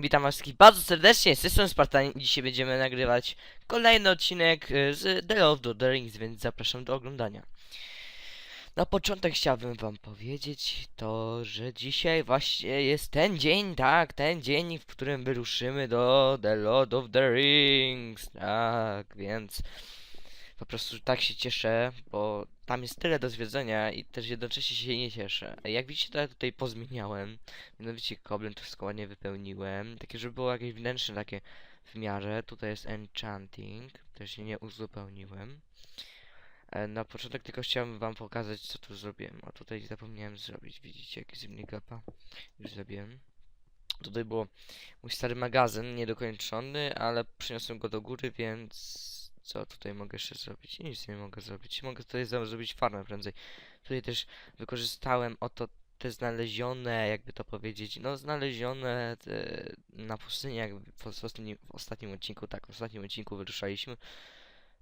Witam was wszystkich bardzo serdecznie, z tej strony Spartan dzisiaj będziemy nagrywać kolejny odcinek y, z The Lord of the Rings, więc zapraszam do oglądania. Na początek chciałbym wam powiedzieć to, że dzisiaj właśnie jest ten dzień, tak, ten dzień, w którym wyruszymy do The Lord of the Rings, tak, więc po prostu tak się cieszę, bo tam jest tyle do zwiedzenia i też jednocześnie się nie cieszę. Jak widzicie, to ja tutaj pozmieniałem. Mianowicie koblem to wszystko ładnie wypełniłem. Takie, żeby było jakieś wnętrzne takie w miarę. Tutaj jest enchanting. Też się nie uzupełniłem. E, Na początek tylko chciałem wam pokazać co tu zrobiłem. A tutaj zapomniałem zrobić. Widzicie jaki zimny gapa? Już zrobiłem. Tutaj było mój stary magazyn, niedokończony, ale przyniosłem go do góry, więc co tutaj mogę jeszcze zrobić? Nic nie mogę zrobić. Mogę tutaj zrobić farmę prędzej. Tutaj też wykorzystałem oto te znalezione, jakby to powiedzieć, no znalezione na pustyni, jak w, ostatnim, w ostatnim odcinku, tak, w ostatnim odcinku wyruszaliśmy.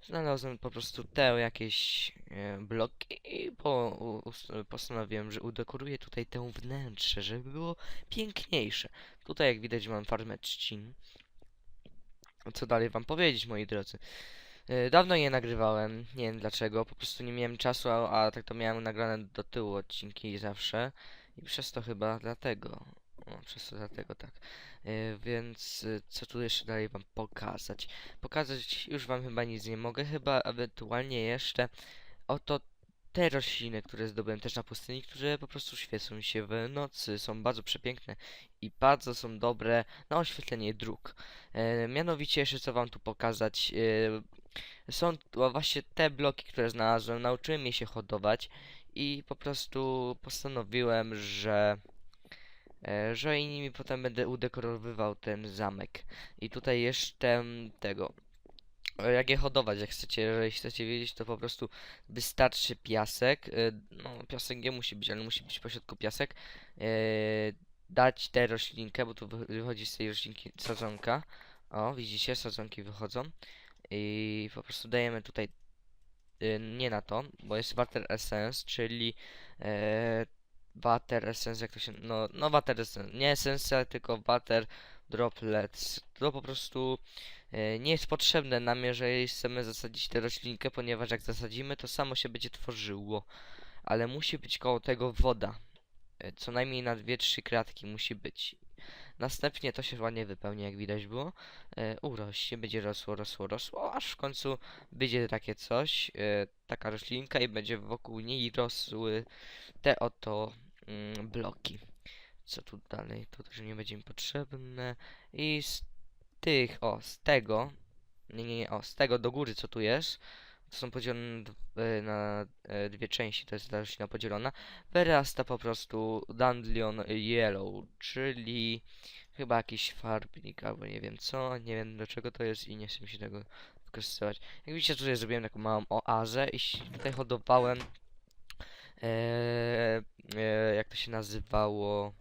Znalazłem po prostu te jakieś e, bloki i po, u, postanowiłem, że udekoruję tutaj tę wnętrze, żeby było piękniejsze. Tutaj jak widać mam farmę trzcin. Co dalej wam powiedzieć, moi drodzy? E, Dawno je nagrywałem, nie wiem dlaczego, po prostu nie miałem czasu, a, a tak to miałem nagrane do tyłu odcinki zawsze. I przez to chyba dlatego, o, przez to dlatego tak. E, Więc e, co tu jeszcze dalej wam pokazać? Pokazać już wam chyba nic nie mogę, chyba ewentualnie jeszcze oto te rośliny, które zdobyłem też na pustyni, które po prostu świecą się w nocy, są bardzo przepiękne i bardzo są dobre na oświetlenie dróg. E, mianowicie jeszcze co wam tu pokazać, e, są właśnie te bloki, które znalazłem, nauczyłem je się hodować i po prostu postanowiłem, że e, że i nimi potem będę udekorowywał ten zamek. I tutaj jeszcze tego. E, jak je hodować, jak chcecie, jeżeli chcecie wiedzieć, to po prostu wystarczy piasek, e, no piasek nie musi być, ale musi być w pośrodku piasek, dać tę roślinkę, bo tu wy- wychodzi z tej roślinki sadzonka, o widzicie, sadzonki wychodzą i po prostu dajemy tutaj y, nie na to, bo jest water essence, czyli e, water essence, jak to się, no, no water essence, nie essence, tylko water droplets. To po prostu e, nie jest potrzebne nam, jeżeli chcemy zasadzić tę roślinkę, ponieważ jak zasadzimy, to samo się będzie tworzyło, ale musi być koło tego woda. E, Co najmniej na 2-3 kratki musi być. Następnie to się ładnie wypełni, jak widać było. E, urośnie, będzie rosło, rosło, rosło, aż w końcu będzie takie coś, e, taka roślinka i będzie wokół niej rosły te oto mm, bloki. Co tu dalej? To też nie będzie mi potrzebne. I z tych, o, z tego, nie, nie, nie, o, z tego do góry, co tu jest, to są podzielone e, na e, dwie części, to jest roślina podzielona, wyrasta po prostu Dandelion Yellow, czyli chyba jakiś farbnik albo nie wiem co, nie wiem do czego to jest i nie chcę się tego wykorzystywać. Jak widzicie tutaj zrobiłem taką małą oazę i tutaj hodowałem e, e, jak to się nazywało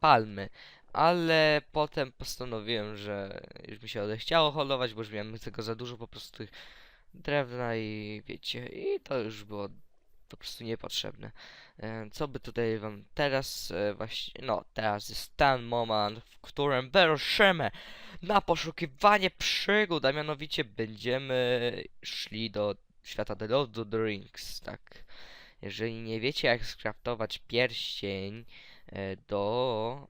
palmy. Ale potem postanowiłem, że już mi się odechciało hodować, bo już miałem tego za dużo po prostu tych drewna i wiecie, i to już było po prostu niepotrzebne. E, Co by tutaj wam teraz e, właśnie, no teraz jest ten moment, w którym wyruszymy na poszukiwanie przygód, a mianowicie będziemy szli do świata The Lord of the Rings, tak. Jeżeli nie wiecie jak skraftować pierścień e, do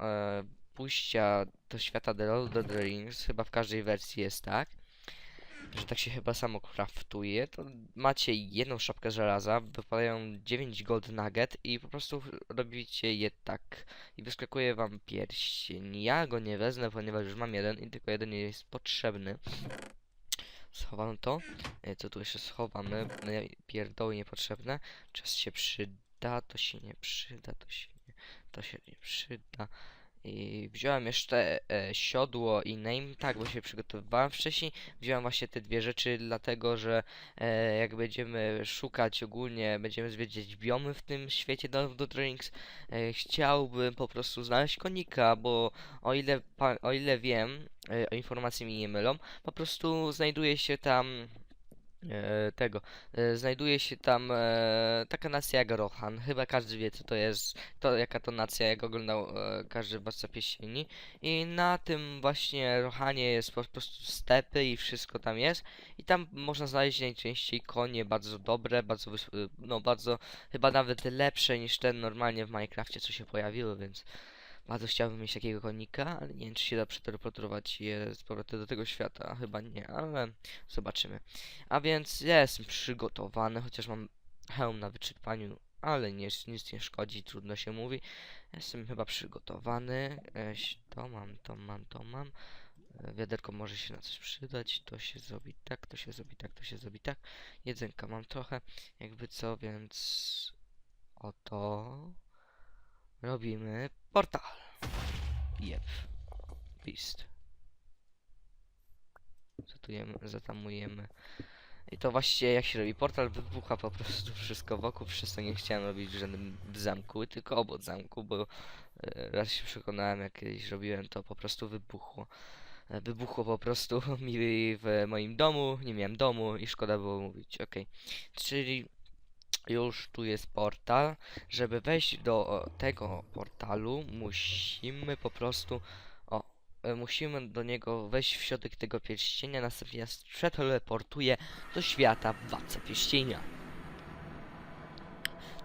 pójścia do świata The Lord of the Rings, chyba w każdej wersji jest tak, że tak się chyba samo craftuje, to macie jedną szapkę żelaza, wypadają 9 gold nugget i po prostu robicie je tak i wyskakuje wam pierścień. Ja go nie wezmę, ponieważ już mam jeden i tylko jeden jest potrzebny. Schowam to. E, Co tu jeszcze schowamy? E, Pierdoły niepotrzebne. Czas się przyda, to się nie przyda, to się nie, to się nie przyda. I wziąłem jeszcze e, siodło i name tag, bo się przygotowywałem wcześniej. Wziąłem właśnie te dwie rzeczy, dlatego że e, jak będziemy szukać ogólnie, będziemy zwiedzić biomy w tym świecie Lord of the Rings, e, chciałbym po prostu znaleźć konika, bo o ile, o ile wiem, e, informacje mi nie mylą, po prostu znajduje się tam tego. E, znajduje się tam e, taka nacja jak Rohan. Chyba każdy wie co to jest, to jaka to nacja, jak oglądał e, każdy władca pieścieni. I na tym właśnie Rohanie jest po prostu stepy i wszystko tam jest. I tam można znaleźć najczęściej konie bardzo dobre, bardzo, e, no bardzo, chyba nawet lepsze niż ten normalnie w Minecrafcie co się pojawiły, więc bardzo chciałbym mieć takiego konika, ale nie wiem czy się da przeteleportować je z powrotem do tego świata. Chyba nie, ale zobaczymy. A więc ja jestem przygotowany, chociaż mam hełm na wyczerpaniu, ale nic, nic nie szkodzi, trudno się mówi. Jestem chyba przygotowany. Eś, to mam, to mam, to mam. E, Wiaderko może się na coś przydać. To się zrobi tak, to się zrobi tak, to się zrobi tak. Jedzenka mam trochę, jakby co, więc oto robimy portal. Jep. Beast. Zatujemy, zatamujemy. I to właściwie jak się robi portal, wybucha po prostu wszystko wokół, przez to nie chciałem robić w żadnym zamku, tylko obok zamku, bo e, raz się przekonałem, jak kiedyś robiłem, to po prostu wybuchło. E, Wybuchło po prostu mi w moim domu, nie miałem domu i szkoda było mówić, okej. Czyli już tu jest portal. Żeby wejść do tego portalu, musimy po prostu. O, e, musimy do niego wejść w środek tego pierścienia, następnie nas przeteleportuje do świata władca pierścienia.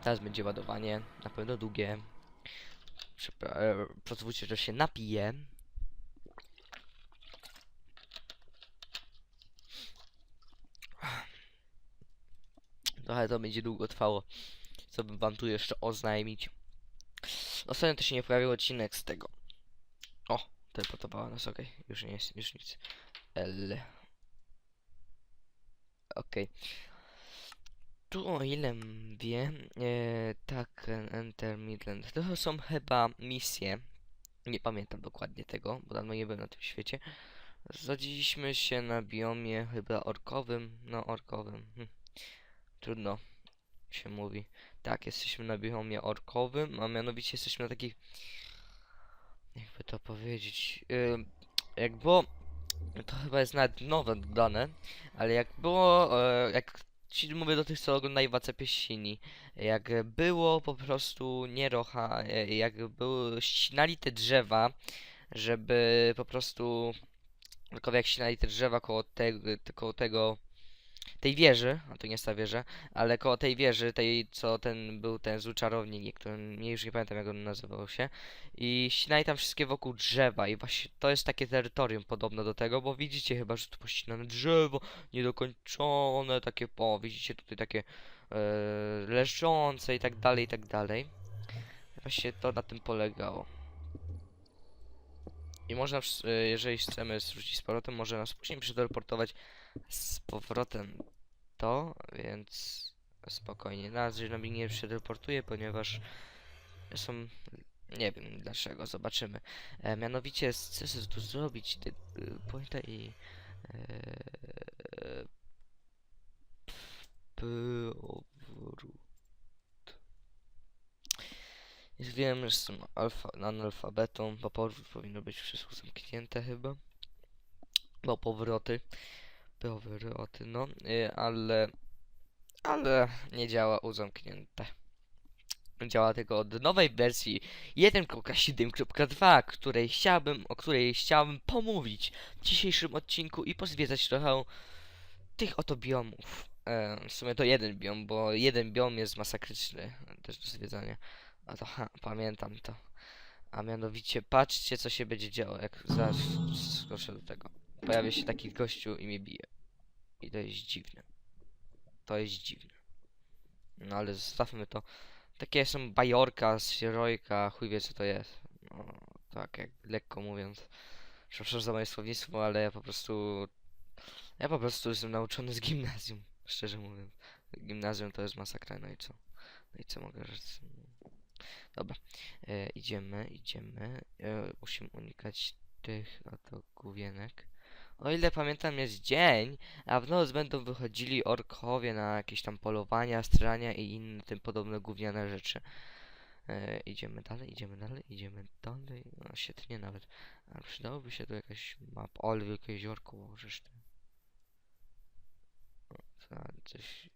Teraz będzie ładowanie, na pewno długie. E, pozwólcie, że się napiję. Trochę to będzie długo trwało. Co bym wam tu jeszcze oznajmić. Ostatnio też się nie pojawił odcinek z tego. O, teleportowała nas, okej. Już nie jest, już nic. L. Okej. Tu o ile wiem, e, tak, en- Enter Midland. To są chyba misje. Nie pamiętam dokładnie tego, bo dawno nie byłem na tym świecie. Zgodziliśmy się na biomie chyba orkowym. No, orkowym. Hm. Trudno się mówi. Tak, jesteśmy na biomie orkowym, a mianowicie jesteśmy na takich. Jakby to powiedzieć. Yy, jak było. To chyba jest nawet nowe dodane, ale jak było. E, jak ci mówię do tych, co oglądają Władcę Pieścini. Jak było po prostu nierocha, e, jak były ścinali te drzewa, żeby po prostu. Tylko jak ścinali te drzewa koło koło tego tej wieży, a to nie jest ta wieża, ale koło tej wieży, tej co ten był ten zły czarownik, który nie już nie pamiętam jak on nazywał się. I ścinali tam wszystkie wokół drzewa i właśnie to jest takie terytorium podobne do tego, bo widzicie chyba, że tu pościnane drzewo, niedokończone, takie po, widzicie tutaj takie e, leżące i tak dalej, i tak dalej. Właśnie to na tym polegało. I można, e, jeżeli chcemy zwrócić z powrotem, może nas później przeteleportować z powrotem to, więc spokojnie. Nas nami nie przeteleportuje, ponieważ są. Nie wiem dlaczego, zobaczymy. E, mianowicie, chcę sobie tu zrobić. Ty, y, pamiętaj. E, powrót. Już wiem, że jestem alfa, analfabetą, bo powrót powinno być wszystko zamknięte chyba. Bo powroty. Powroty, no, y, ale. Ale nie działa uzamknięte. Działa tylko od nowej wersji 1.7.2, której chciałbym, o której chciałbym pomówić w dzisiejszym odcinku i pozwiedzać trochę tych oto biomów. E, w sumie to jeden biom, bo jeden biom jest masakryczny też do zwiedzania. A to ha, pamiętam to. A mianowicie patrzcie co się będzie działo, jak zaraz skoczę do tego. Pojawia się taki gościu i mnie bije. I to jest dziwne. To jest dziwne. No ale zostawmy to. Takie są bajorka z sierojka, chuj wie co to jest. No, tak jak lekko mówiąc. Przepraszam za moje słownictwo, ale ja po prostu... Ja po prostu jestem nauczony z gimnazjum, szczerze mówiąc. Gimnazjum to jest masakra, no i co? No i co mogę rzec? Dobra, e, idziemy, idziemy. E, musimy unikać tych oto główienek. O ile pamiętam jest dzień, a w noc będą wychodzili orkowie na jakieś tam polowania, strzelania i inne tym podobne gówniane rzeczy. E, idziemy dalej, idziemy dalej, idziemy dalej. No świetnie nawet. Ale przydałoby się tu jakaś mapa. O, ale wielkie jeziorko możesz ty. O, co Cześć,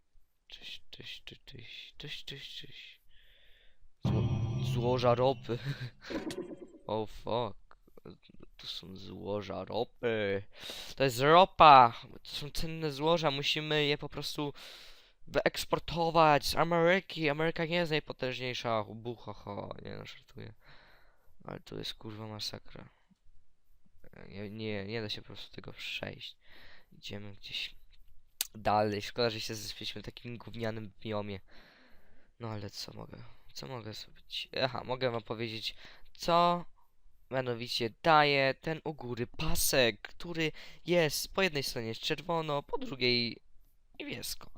cześć, cześć, cześć, cześć, cześć, cześć, cześć. Zło, złoża ropy. oh fuck. Tu są złoża ropy. To jest ropa. To są cenne złoża. Musimy je po prostu wyeksportować z Ameryki. Ameryka nie jest najpotężniejsza. Buchacha. Nie no, żartuję. Ale to jest kurwa masakra. Nie, nie, nie da się po prostu tego przejść. Idziemy gdzieś dalej. Szkoda, że się zespiliśmy w takim gównianym biomie. No ale co mogę? Co mogę zrobić? Aha, mogę wam powiedzieć, co mianowicie daje ten u góry pasek, który jest po jednej stronie jest czerwono, po drugiej niebiesko.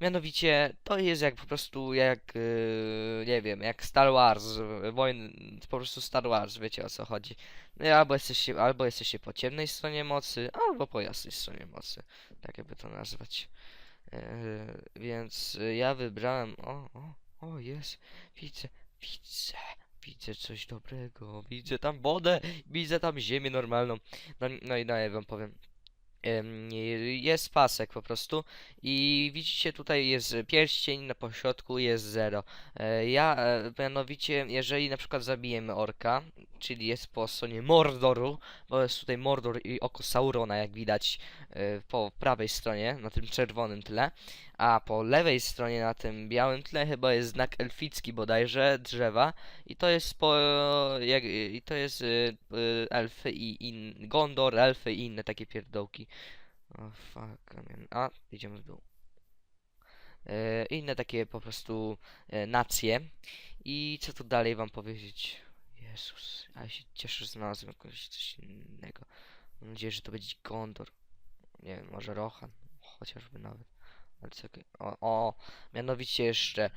Mianowicie to jest jak po prostu jak yy, nie wiem, jak Star Wars, wojny, po prostu Star Wars, wiecie o co chodzi. No, albo jesteście, albo jesteście po ciemnej stronie mocy, albo po jasnej stronie mocy. Tak jakby to nazwać. Yy, więc ja wybrałem. O, o, o, jest. Widzę, widzę, widzę coś dobrego. Widzę tam wodę, widzę tam ziemię normalną. No, no i ja wam powiem. Em, Jest pasek po prostu i widzicie tutaj jest pierścień, na pośrodku jest zero. E, Ja e, mianowicie, jeżeli na przykład zabijemy orka, czyli jest po stronie Mordoru, bo jest tutaj Mordor i oko Saurona, jak widać e, po prawej stronie, na tym czerwonym tle, a po lewej stronie, na tym białym tle, chyba jest znak elficki bodajże, drzewa, i to jest po, jak, i to jest y, y, elfy i in, Gondor, elfy i inne takie pierdołki. O fuck, a, idziemy w dół. E, inne takie po prostu e, nacje. I co tu dalej wam powiedzieć? Jezus, ja się cieszę, że znalazłem jakoś coś innego. Mam nadzieję, że to będzie Gondor. Nie wiem, może Rohan, chociażby nawet. Ale czekaj. O, o, mianowicie jeszcze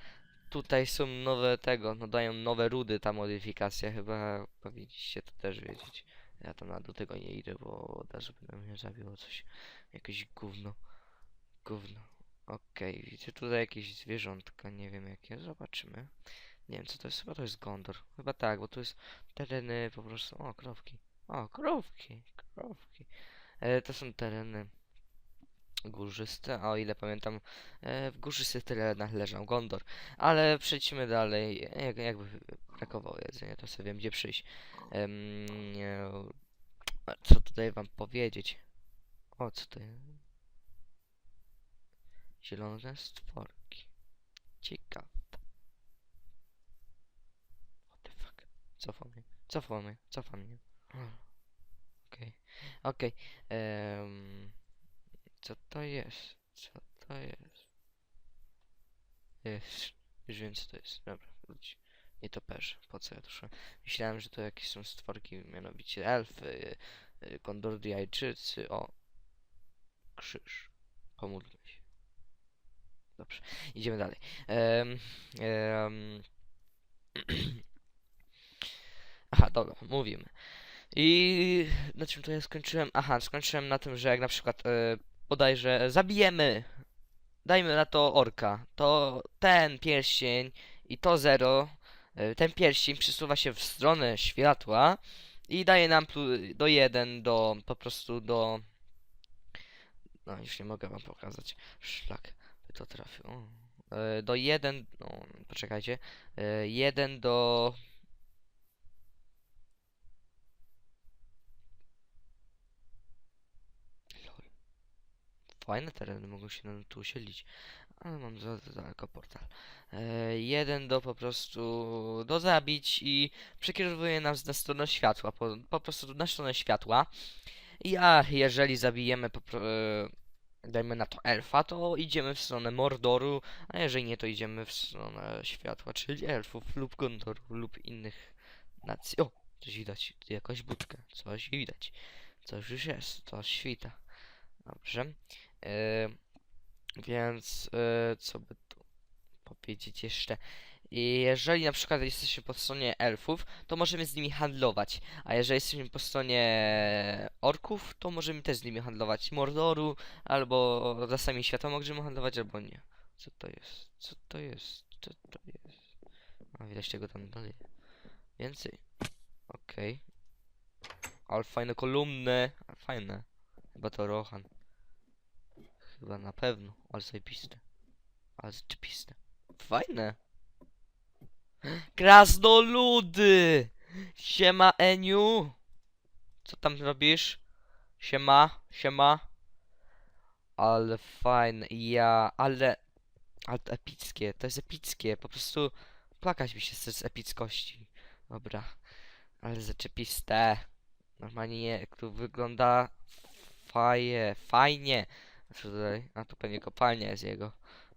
tutaj są nowe tego, no dają nowe rudy ta modyfikacja, chyba powinniście to też wiedzieć. Ja tam na do tego nie idę, bo od razu by mnie zabiło coś. Jakieś gówno. Gówno. Okej, widzicie tutaj jakieś zwierzątka, nie wiem jakie, zobaczymy. Nie wiem co to jest, chyba to jest Gondor. Chyba tak, bo to jest tereny po prostu, o krowki. O, krówki, krówki. E, to są tereny górzyste, a o ile pamiętam, e, w górzystych terenach leżał Gondor. Ale przejdźmy dalej, jak, jakby brakowało jedzenia, to sobie wiem gdzie przyjść. Em, nie, co tutaj wam powiedzieć? O, co to jest? Zielone stworki. Ciekawe. What the Cofam mnie, cofam mnie, cofam mnie. Okej, okej. em, Co to jest? Co to jest? Jest. Już wiem co to jest. Dobra, wróć. Nie to Po co ja szłem? Myślałem, że to jakieś są stworki, mianowicie elfy, y, Gondordiajczycy. O. Krzyż. Pomódlmy się. Dobrze, idziemy dalej. Em, Aha, dobra, mówimy. I na czym to ja skończyłem? Aha, skończyłem na tym, że jak na przykład e, bodajże zabijemy, dajmy na to orka, to ten pierścień i to zero, e, ten pierścień przesuwa się w stronę światła i daje nam do 1 do po prostu do no już nie mogę wam pokazać szlak by to trafił. E, do 1 no poczekajcie 1 do Lol. Fajne tereny mogą się nam tu osiedlić. Ale mam za, daleko portal. E, jeden do po prostu do zabić i przekierowuje nas na stronę światła. Po, po prostu na stronę światła. I a jeżeli zabijemy po, e, dajmy na to elfa, to idziemy w stronę Mordoru, a jeżeli nie, to idziemy w stronę światła, czyli elfów lub Gondoru lub innych nacji. O, coś widać, jakaś budkę, coś widać. Coś już jest, coś świta. Dobrze. E, więc e, co by tu powiedzieć jeszcze? I jeżeli na przykład jesteśmy po stronie elfów, to możemy z nimi handlować. A jeżeli jesteśmy po stronie orków, to możemy też z nimi handlować. Mordoru, albo lasami świata możemy handlować, albo nie. Co to jest? Co to jest? Co to jest? A widać tego tam dalej. Więcej. Okej. Ale fajne kolumny. A, Fajne. Chyba to Rohan. Chyba na pewno. Ale zajebiste. Ale zaczepiste. Fajne. Krasnoludy! Siema Eniu! Co tam robisz? Siema, siema. Ale fajne, ja, ale... Ale to epickie, to jest epickie, po prostu plakać mi się z epickości. Dobra, ale zaczepiste. Normalnie jak tu wygląda faje, fajnie. Co tutaj? A tu pewnie kopalnia jest jego.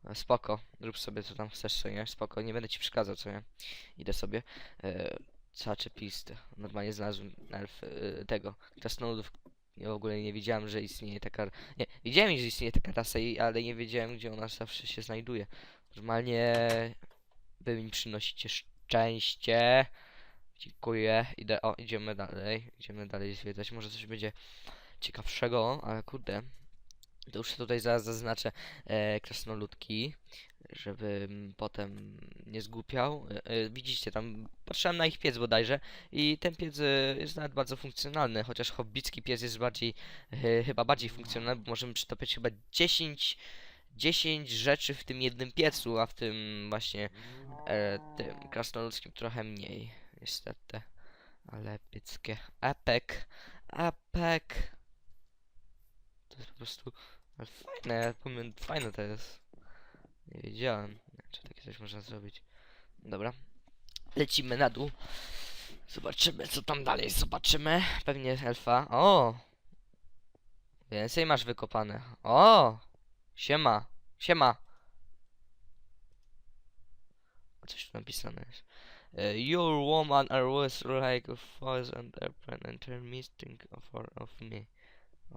No, spoko, rób sobie co tam chcesz, co nie? Spoko, nie będę ci przeszkadzał, co nie? Idę sobie. E, zaczepiste. Normalnie znalazłem elf e, tego, krasnoludów. Ja w ogóle nie wiedziałem, że istnieje taka... Nie, wiedziałem, że istnieje taka rasa, ale nie wiedziałem, gdzie ona zawsze się znajduje. Normalnie wy mi przynosicie szczęście. Dziękuję. Idę, o, idziemy dalej. Idziemy dalej zwiedzać. Może coś będzie ciekawszego, ale kurde. To już tutaj zaraz zaznaczę e, krasnoludki, żebym potem nie zgłupiał. E, e, widzicie, tam patrzyłem na ich piec bodajże i ten piec e, jest nawet bardzo funkcjonalny, chociaż hobbicki piec jest bardziej, e, chyba bardziej funkcjonalny, bo możemy przytopić chyba 10, 10 rzeczy w tym jednym piecu, a w tym właśnie e, tym krasnoludzkim trochę mniej, niestety. Ale epickie. Epek. Epek. Jest po prostu ale fajne, ja powiem, fajne to jest. Nie wiedziałem, czy takie coś można zrobić. Dobra. Lecimy na dół. Zobaczymy, co tam dalej. Zobaczymy. Pewnie elfa. O! Więcej masz wykopane. O! Siema. Siema. Coś tu napisane jest. Uh, your woman are was like a false and airplane and turn missing of, of me.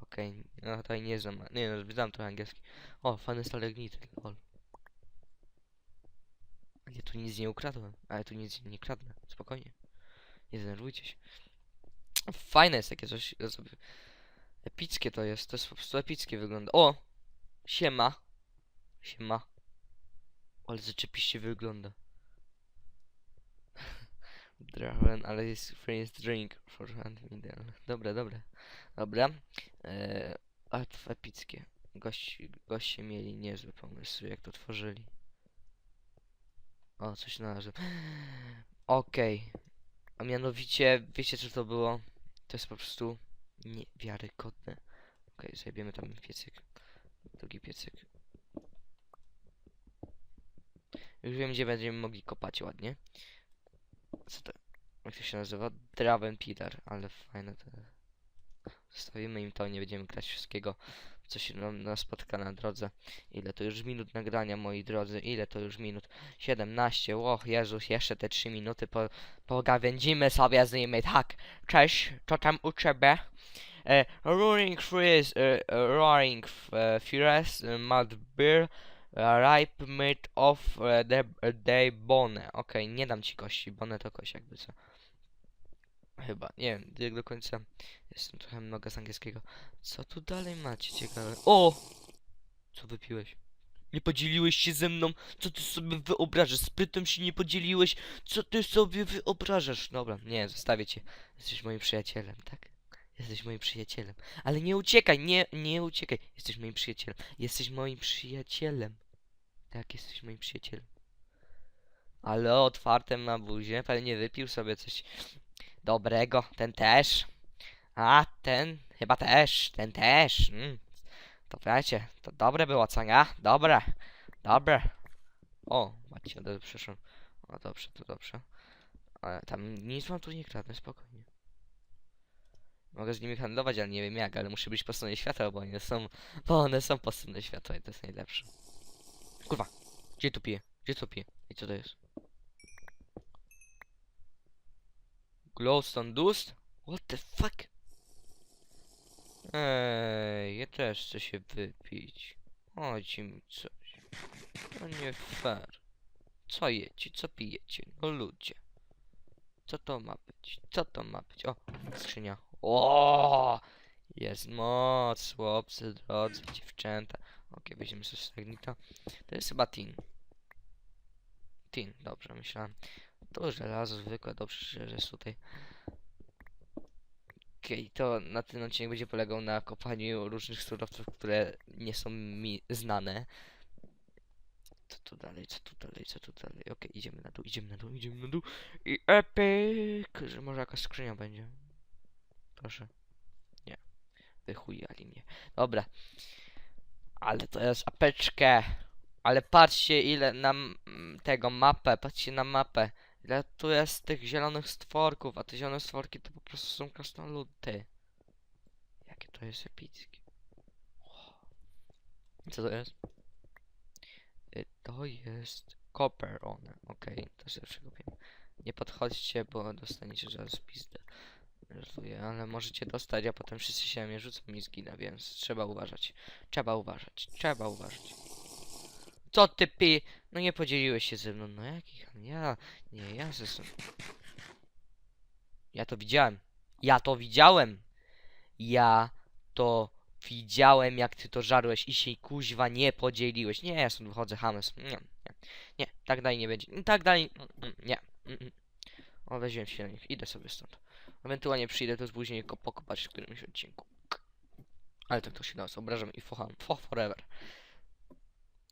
Okej, no tutaj nie znam, nie no, znam trochę angielski. O, fajne stalagmity, lol. Ja tu nic nie ukradłem, ale tu nic nie kradnę, spokojnie. Nie denerwujcie się. Fajne jest takie coś, sobie... Epickie to jest, to jest po prostu epickie wygląda. O! Siema. Siema. Ale zaczepiście wygląda. Draven, ale jest friends drink for hand. Dobra, dobra. Dobra. Ale to epickie. Gości, goście mieli niezły pomysł, jak to tworzyli. O, coś znalazłem. Okej. A mianowicie, wiecie co to było? To jest po prostu niewiarygodne. Okej, okay, zajebiemy tam piecyk. Drugi piecyk. Już wiem, gdzie będziemy mogli kopać ładnie. Co to? Jak to się nazywa? Draven Peter, ale fajne to jest. Zostawimy im to, nie będziemy grać wszystkiego, co się nam, nas spotka na drodze. Ile to już minut nagrania, moi drodzy? Ile to już minut? 17. O Jezus, jeszcze te 3 minuty po, pogawędzimy sobie z nimi. Tak, cześć, co tam u ciebie? E, roaring Freeze, e, e, Roaring e, Furious, e, Mad Beer, e, Ripe Meat of e, the, the Bone. Okej, nie dam ci kości, bone to kość jakby co. Chyba, nie wiem, jak do końca jestem trochę mnoga z angielskiego. Co tu dalej macie ciekawe? O! Co wypiłeś? Nie podzieliłeś się ze mną? Co ty sobie wyobrażasz? Sprytem się nie podzieliłeś? Co ty sobie wyobrażasz? Dobra, nie, zostawię cię. Jesteś moim przyjacielem, tak? Jesteś moim przyjacielem. Ale nie uciekaj, nie, nie uciekaj. Jesteś moim przyjacielem. Jesteś moim przyjacielem. Tak, jesteś moim przyjacielem. Ale otwarte ma buzię. Pewnie wypił sobie coś dobrego. Ten też. A, ten chyba też. Ten też. Mm. To wiecie, to dobre było, co nie? Dobre. Dobre. O, macie, dobrze, przyszłam. O, dobrze, to dobrze. Ale tam nic wam tu nie kradnę, spokojnie. Mogę z nimi handlować, ale nie wiem jak, ale muszę być po stronie światła, bo one są, bo one są po stronie światła i to jest najlepsze. Kurwa, gdzie tu piję? Gdzie to piję? I co to jest? Glowstone Dust? What the fuck? Ej, ja też chcę się wypić. Chodzi mi coś. To nie fair. Co jecie? Co pijecie? No ludzie. Co to ma być? Co to ma być? O, skrzynia. O, Jest moc, chłopcy, drodzy, dziewczęta. Okej, weźmiemy sobie stagnita. To jest chyba tin. Tin, dobrze, myślałem. To żelazo zwykłe, dobrze, że jest tutaj. Okej, to na ten odcinek będzie polegał na kopaniu różnych surowców, które nie są mi znane. Co tu dalej, co tu dalej, co tu dalej? Okej, idziemy na dół, idziemy na dół, idziemy na dół. I epic! Że może jakaś skrzynia będzie. Proszę. Nie. Wychujali mnie. Dobra. Ale to jest apeczkę. Ale patrzcie ile nam tego mapę, patrzcie na mapę. Ile tu jest tych zielonych stworków, a te zielone stworki to po prostu są krasnoludy. Jakie to jest epickie. Co to jest? Y, To jest copper one. Okej, to sobie przekopię. Nie podchodźcie, bo dostaniecie zaraz pizdę. Ale możecie dostać, a potem wszyscy się na mnie rzucą i zginę, więc trzeba uważać. Trzeba uważać, trzeba uważać. Co ty pi... No nie podzieliłeś się ze mną, no jakich... Ja... Nie, ja ze sobą... Ja to widziałem. Ja to widziałem. Ja to widziałem, jak ty to żarłeś i się kuźwa nie podzieliłeś. Nie, ja stąd wychodzę, Hames. Nie, nie, nie, tak dalej nie będzie. Tak dalej, mm, mm, nie. mm. O, się na nich, idę sobie stąd. Ewentualnie przyjdę tu później pokopać w którymś odcinku. Ale tak to się nas obrażam i focham. For forever.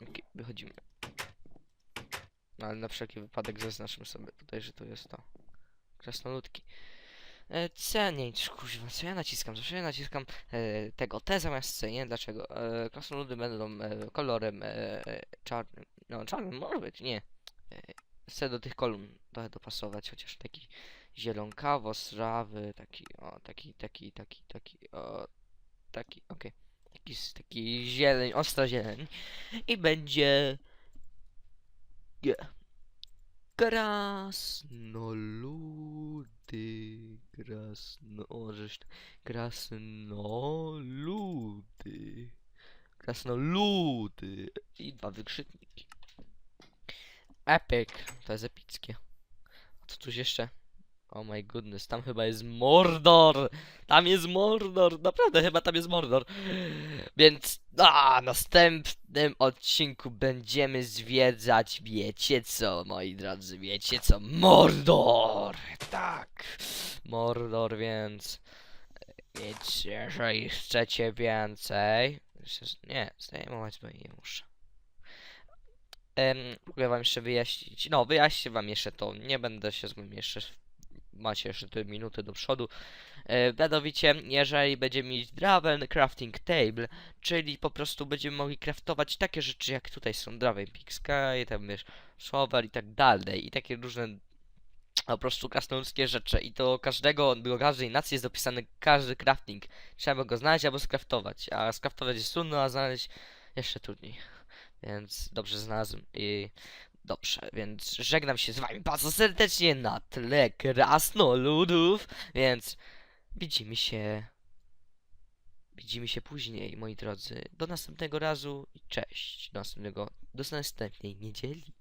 Okej, wychodzimy. No, ale na wszelki wypadek zaznaczmy sobie tutaj, że to jest to. Krasnoludki. E, C, nie, czy kuźwa, co ja naciskam? Zawsze ja naciskam e, tego T zamiast C, nie? Dlaczego? E, krasnoludy będą e, kolorem e, czarnym. No, czarnym może być, nie. E, chcę do tych kolumn trochę dopasować, chociaż taki zielonkawo, srawy, taki, o, taki, taki, taki, taki, o, taki, okej. Taki, taki zieleń, ostra zieleń. I będzie... Nie. Krasnoludy, krasno... O, żeś... Krasnoludy. Krasnoludy. I dwa wykrzykniki. Epic. To jest epickie. A co tuż jeszcze? Oh my goodness, tam chyba jest Mordor! Tam jest Mordor! Naprawdę, chyba tam jest Mordor. Więc na następnym odcinku będziemy zwiedzać, wiecie co, moi drodzy, wiecie co? Mordor! Tak! Mordor, więc... Więc jeżeli chcecie więcej... Nie, zdejmować, bo nie muszę. Em, mogę wam jeszcze wyjaśnić. No, wyjaśnię wam jeszcze to. Nie będę się z wami jeszcze. Macie jeszcze te minuty do przodu. E, mianowicie, jeżeli będziemy mieć Draven Crafting Table, czyli po prostu będziemy mogli craftować takie rzeczy jak tutaj są Draven Peak Sky, tam wiesz, Shovel i tak dalej. I takie różne po prostu krasnoludzkie rzeczy. I do każdego, do każdej nacji jest dopisany każdy crafting. Trzeba go znaleźć albo skraftować. A skraftować jest trudno, a znaleźć jeszcze trudniej. Więc dobrze znalazłem i dobrze, więc żegnam się z wami bardzo serdecznie na tle krasnoludów, więc widzimy się widzimy się później, moi drodzy. Do następnego razu i cześć. Do następnego, do następnej niedzieli.